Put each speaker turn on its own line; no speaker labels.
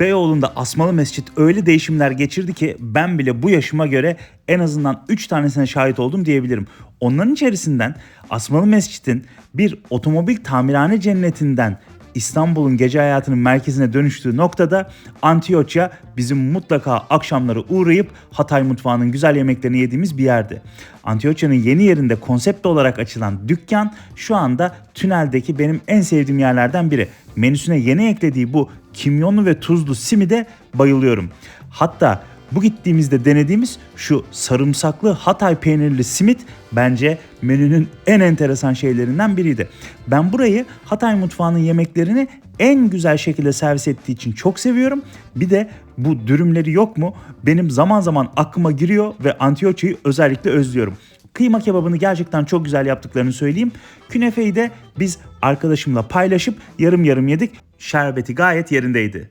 Beyoğlu'nda Asmalı Mescit öyle değişimler geçirdi ki ben bile bu yaşıma göre en azından 3 tanesine şahit oldum diyebilirim. Onların içerisinden Asmalı Mescit'in bir otomobil tamirhane cennetinden İstanbul'un gece hayatının merkezine dönüştüğü noktada Antioçya bizim mutlaka akşamları uğrayıp Hatay mutfağının güzel yemeklerini yediğimiz bir yerdi. Antioçya'nın yeni yerinde konsept olarak açılan dükkan şu anda tüneldeki benim en sevdiğim yerlerden biri. Menüsüne yeni eklediği bu kimyonlu ve tuzlu simide bayılıyorum. Hatta bu gittiğimizde denediğimiz şu sarımsaklı Hatay peynirli simit bence menünün en enteresan şeylerinden biriydi. Ben burayı Hatay mutfağının yemeklerini en güzel şekilde servis ettiği için çok seviyorum. Bir de bu dürümleri yok mu? Benim zaman zaman aklıma giriyor ve Antioçya'yı özellikle özlüyorum. Kıyma kebabını gerçekten çok güzel yaptıklarını söyleyeyim. Künefeyi de biz arkadaşımla paylaşıp yarım yarım yedik. Şerbeti gayet yerindeydi.